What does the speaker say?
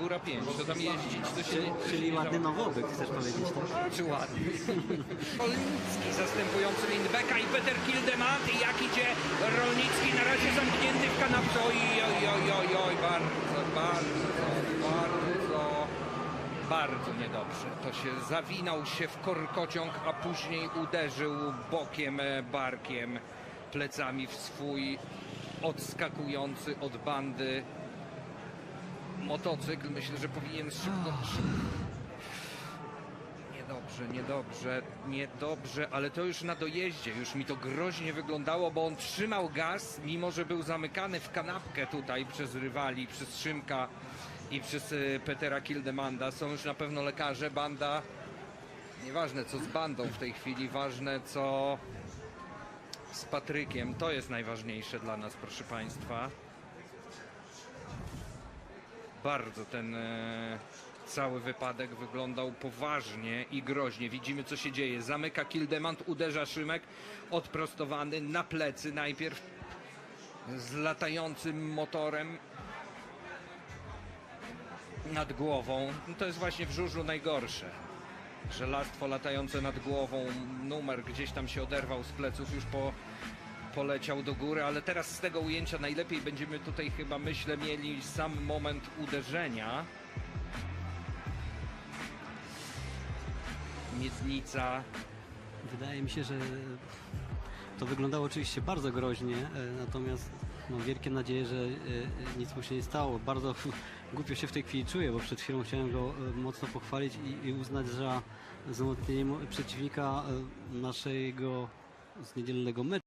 Góra 5, to tam jeździć, to się Czyli, nie... to się czyli nie ładny nowobyt, chcesz powiedzieć, tak? Czy ładny. Rolnicki zastępujący Lindbecka i Peter Kildemand. I jak idzie Rolnicki na razie zamknięty w kanapce. Oj, oj, oj, oj, oj, bardzo, bardzo, bardzo, bardzo niedobrze. To się zawinął się w korkociąg, a później uderzył bokiem, e, barkiem, plecami w swój odskakujący od bandy motocykl. Myślę, że powinien szybko, Niedobrze, niedobrze, niedobrze, ale to już na dojeździe, już mi to groźnie wyglądało, bo on trzymał gaz, mimo że był zamykany w kanapkę tutaj przez rywali, przez Szymka i przez y, Petera Kildemanda. Są już na pewno lekarze, banda, nieważne co z bandą w tej chwili, ważne co z Patrykiem, to jest najważniejsze dla nas, proszę Państwa. Bardzo ten e, cały wypadek wyglądał poważnie i groźnie. Widzimy, co się dzieje. Zamyka Kildemand, uderza Szymek, odprostowany na plecy najpierw z latającym motorem nad głową. To jest właśnie w żużlu najgorsze. Żelastwo latające nad głową, numer gdzieś tam się oderwał z pleców, już po, poleciał do góry, ale teraz z tego ujęcia najlepiej będziemy tutaj chyba, myślę, mieli sam moment uderzenia. Miednica, Wydaje mi się, że to wyglądało oczywiście bardzo groźnie, e, natomiast mam wielkie nadzieję, że e, e, nic mu się nie stało. Bardzo głupio się w tej chwili czuję, bo przed chwilą chciałem go mocno pochwalić i, uznać za zawodnienie przeciwnika naszego z niedzielnego meczu.